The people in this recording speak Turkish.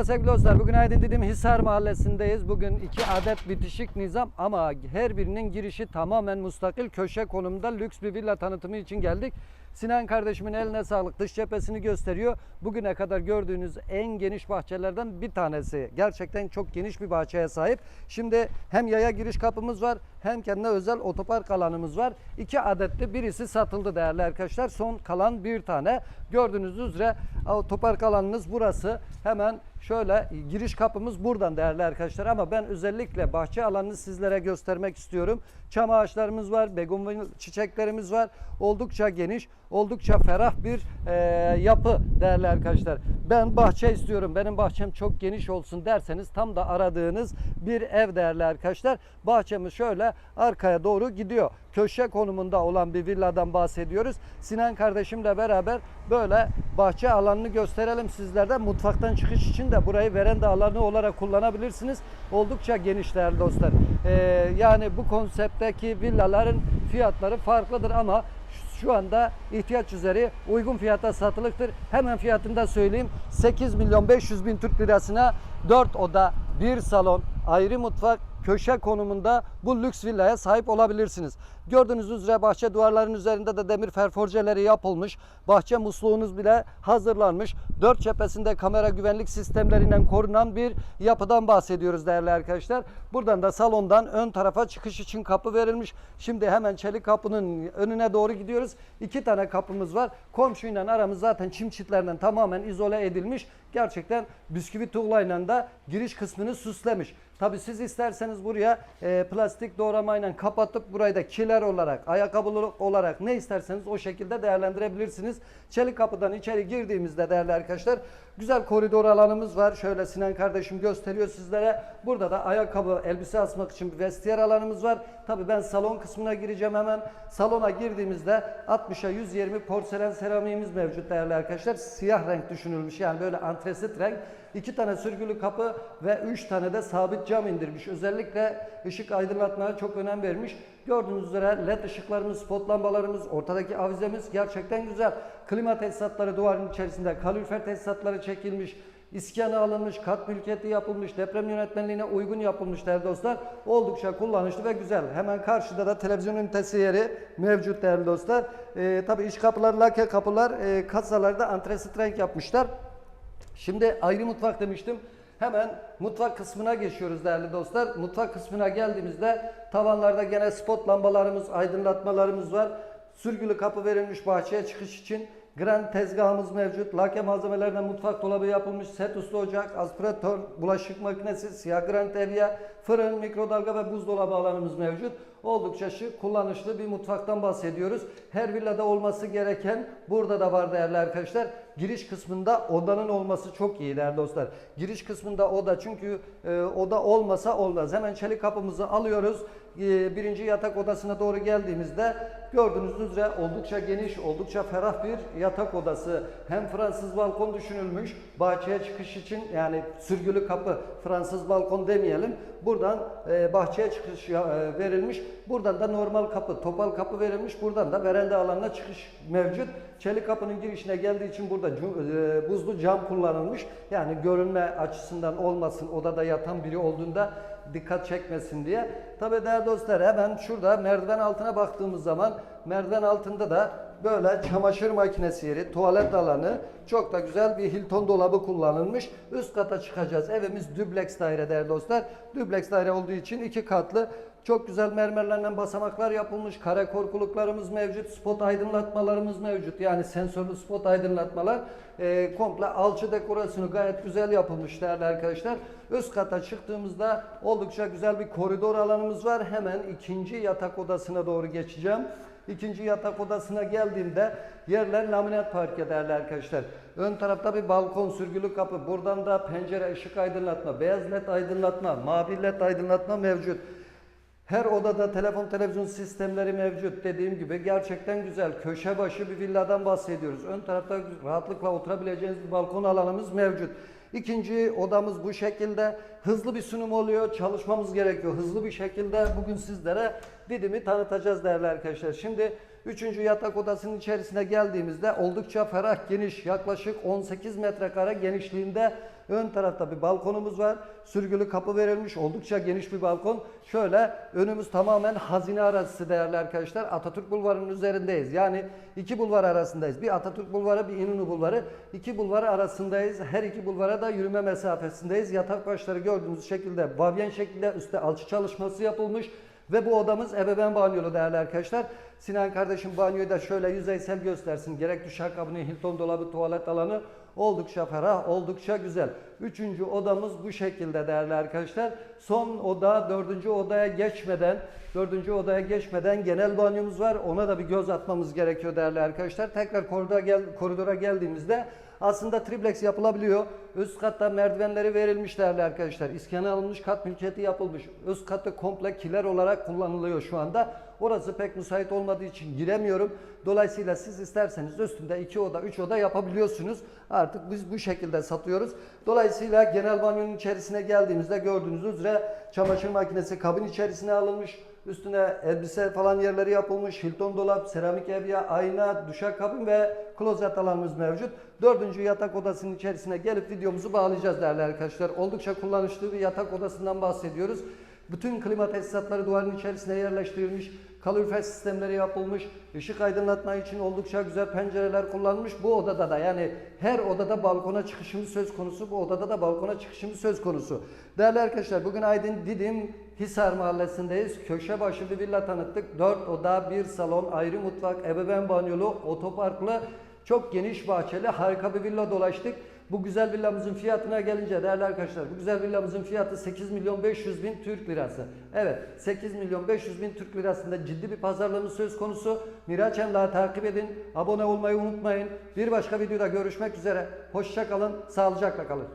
Merhaba sevgili dostlar. Bugün Aydın Didim Hisar Mahallesi'ndeyiz. Bugün iki adet bitişik nizam ama her birinin girişi tamamen mustakil köşe konumda lüks bir villa tanıtımı için geldik. Sinan kardeşimin eline sağlık dış cephesini gösteriyor. Bugüne kadar gördüğünüz en geniş bahçelerden bir tanesi. Gerçekten çok geniş bir bahçeye sahip. Şimdi hem yaya giriş kapımız var hem kendine özel otopark alanımız var. İki adette birisi satıldı değerli arkadaşlar. Son kalan bir tane. Gördüğünüz üzere otopark alanınız burası. Hemen şöyle giriş kapımız buradan değerli arkadaşlar ama ben özellikle bahçe alanını sizlere göstermek istiyorum. Çam ağaçlarımız var, begonvil çiçeklerimiz var. Oldukça geniş, oldukça ferah bir e, yapı değerli arkadaşlar. Ben bahçe istiyorum, benim bahçem çok geniş olsun derseniz tam da aradığınız bir ev değerli arkadaşlar. Bahçemiz şöyle arkaya doğru gidiyor. Köşe konumunda olan bir villadan bahsediyoruz. Sinan kardeşimle beraber böyle bahçe alanını gösterelim sizlere. Mutfaktan çıkış için de burayı veranda alanı olarak kullanabilirsiniz. Oldukça geniş değerli dostlar. Ee, yani bu konseptteki villaların fiyatları farklıdır ama şu anda ihtiyaç üzeri uygun fiyata satılıktır. Hemen fiyatını da söyleyeyim. 8 milyon 500 bin Türk lirasına 4 oda, 1 salon, ayrı mutfak, köşe konumunda bu lüks villaya sahip olabilirsiniz. Gördüğünüz üzere bahçe duvarlarının üzerinde de demir ferforjeleri yapılmış. Bahçe musluğunuz bile hazırlanmış. Dört cephesinde kamera güvenlik sistemleriyle korunan bir yapıdan bahsediyoruz değerli arkadaşlar. Buradan da salondan ön tarafa çıkış için kapı verilmiş. Şimdi hemen çelik kapının önüne doğru gidiyoruz. İki tane kapımız var. Komşuyla aramız zaten çim çitlerinden tamamen izole edilmiş. Gerçekten bisküvi tuğlayla da giriş kısmını süslemiş. Tabi siz isterseniz buraya e, plastik doğramayla kapatıp burayı da kiler olarak, ayakkabılı olarak ne isterseniz o şekilde değerlendirebilirsiniz. Çelik kapıdan içeri girdiğimizde değerli arkadaşlar güzel koridor alanımız var. Şöyle Sinan kardeşim gösteriyor sizlere. Burada da ayakkabı, elbise asmak için bir vestiyer alanımız var. Tabi ben salon kısmına gireceğim hemen. Salona girdiğimizde 60'a 120 porselen seramiğimiz mevcut değerli arkadaşlar. Siyah renk düşünülmüş yani böyle antresit renk. İki tane sürgülü kapı ve üç tane de sabit cam indirmiş. Özellikle ışık aydınlatmaya çok önem vermiş. Gördüğünüz üzere led ışıklarımız, spot lambalarımız, ortadaki avizemiz gerçekten güzel. Klima tesisatları duvarın içerisinde, kalorifer tesisatları çekilmiş. İskanı alınmış, kat mülkiyeti yapılmış, deprem yönetmenliğine uygun yapılmış değerli dostlar. Oldukça kullanışlı ve güzel. Hemen karşıda da televizyon ünitesi yeri mevcut değerli dostlar. Ee, tabii iç kapılar, lake kapılar, e, kasalarda antresit renk yapmışlar. Şimdi ayrı mutfak demiştim. Hemen mutfak kısmına geçiyoruz değerli dostlar. Mutfak kısmına geldiğimizde tavanlarda gene spot lambalarımız, aydınlatmalarımız var. Sürgülü kapı verilmiş bahçeye çıkış için. Grand tezgahımız mevcut. Lake malzemelerden mutfak dolabı yapılmış. Set üstü ocak, aspiratör, bulaşık makinesi, siyah grand evye, fırın, mikrodalga ve buzdolabı alanımız mevcut. Oldukça şık, kullanışlı bir mutfaktan bahsediyoruz. Her villada olması gereken burada da var değerli arkadaşlar. Giriş kısmında odanın olması çok iyi değerli dostlar. Giriş kısmında oda çünkü e, oda olmasa olmaz. Hemen çelik kapımızı alıyoruz. E, birinci yatak odasına doğru geldiğimizde gördüğünüz üzere oldukça geniş, oldukça ferah bir yatak odası. Hem Fransız balkon düşünülmüş. Bahçeye çıkış için yani sürgülü kapı, Fransız balkon demeyelim. Buradan e, bahçeye çıkış e, verilmiş. Buradan da normal kapı, topal kapı verilmiş. Buradan da veranda alanına çıkış mevcut. Çelik kapının girişine geldiği için burada e, buzlu cam kullanılmış. Yani görünme açısından olmasın odada yatan biri olduğunda dikkat çekmesin diye. Tabi değerli dostlar hemen şurada merdiven altına baktığımız zaman merdiven altında da böyle çamaşır makinesi yeri, tuvalet alanı, çok da güzel bir Hilton dolabı kullanılmış. Üst kata çıkacağız. Evimiz dübleks daire değerli dostlar. Dübleks daire olduğu için iki katlı. Çok güzel mermerlerden basamaklar yapılmış. Kare korkuluklarımız mevcut. Spot aydınlatmalarımız mevcut. Yani sensörlü spot aydınlatmalar. Ee, komple alçı dekorasyonu gayet güzel yapılmış değerli arkadaşlar. Üst kata çıktığımızda oldukça güzel bir koridor alanımız var. Hemen ikinci yatak odasına doğru geçeceğim. İkinci yatak odasına geldiğimde yerler laminat parke değerli arkadaşlar. Ön tarafta bir balkon sürgülü kapı. Buradan da pencere ışık aydınlatma, beyaz led aydınlatma, mavi led aydınlatma mevcut. Her odada telefon televizyon sistemleri mevcut. Dediğim gibi gerçekten güzel. Köşe başı bir villadan bahsediyoruz. Ön tarafta rahatlıkla oturabileceğiniz bir balkon alanımız mevcut. İkinci odamız bu şekilde. Hızlı bir sunum oluyor. Çalışmamız gerekiyor. Hızlı bir şekilde bugün sizlere Didim'i tanıtacağız değerli arkadaşlar. Şimdi üçüncü yatak odasının içerisine geldiğimizde oldukça ferah geniş yaklaşık 18 metrekare genişliğinde Ön tarafta bir balkonumuz var. Sürgülü kapı verilmiş. Oldukça geniş bir balkon. Şöyle önümüz tamamen hazine arazisi değerli arkadaşlar. Atatürk Bulvarı'nın üzerindeyiz. Yani iki bulvar arasındayız. Bir Atatürk Bulvarı, bir İnönü Bulvarı. İki bulvar arasındayız. Her iki bulvara da yürüme mesafesindeyiz. Yatak başları gördüğünüz şekilde vavyen şekilde üstte alçı çalışması yapılmış. Ve bu odamız ebeveyn banyolu değerli arkadaşlar. Sinan kardeşim banyoyu da şöyle yüzeysel göstersin. Gerek duşakabini, Hilton dolabı, tuvalet alanı oldukça ferah, oldukça güzel. Üçüncü odamız bu şekilde değerli arkadaşlar. Son oda dördüncü odaya geçmeden, dördüncü odaya geçmeden genel banyomuz var. Ona da bir göz atmamız gerekiyor değerli arkadaşlar. Tekrar koridora, gel, koridora geldiğimizde aslında triplex yapılabiliyor. Üst katta merdivenleri verilmiş değerli arkadaşlar. İskene alınmış, kat mülkiyeti yapılmış. Üst katı komple kiler olarak kullanılıyor şu anda. Orası pek müsait olmadığı için giremiyorum. Dolayısıyla siz isterseniz üstünde 2 oda, 3 oda yapabiliyorsunuz. Artık biz bu şekilde satıyoruz. Dolayısıyla genel banyonun içerisine geldiğimizde gördüğünüz üzere çamaşır makinesi kabin içerisine alınmış. Üstüne elbise falan yerleri yapılmış. Hilton dolap, seramik evya, ayna, duşakabin ve klozet alanımız mevcut. Dördüncü yatak odasının içerisine gelip videomuzu bağlayacağız değerli arkadaşlar. Oldukça kullanışlı bir yatak odasından bahsediyoruz. Bütün klima tesisatları duvarın içerisine yerleştirilmiş. Kalorifer sistemleri yapılmış. ışık aydınlatma için oldukça güzel pencereler kullanılmış. Bu odada da yani her odada balkona çıkışımız söz konusu. Bu odada da balkona çıkışımız söz konusu. Değerli arkadaşlar bugün Aydın Didim Hisar Mahallesi'ndeyiz. Köşe başı bir villa tanıttık. 4 oda, 1 salon, ayrı mutfak, ebeveyn banyolu, otoparklı, çok geniş bahçeli harika bir villa dolaştık. Bu güzel villamızın fiyatına gelince değerli arkadaşlar bu güzel villamızın fiyatı 8 milyon 500 bin Türk lirası. Evet 8 milyon 500 bin Türk lirasında ciddi bir pazarlığımız söz konusu. Miraç Emlak'ı takip edin. Abone olmayı unutmayın. Bir başka videoda görüşmek üzere. Hoşça kalın. Sağlıcakla kalın.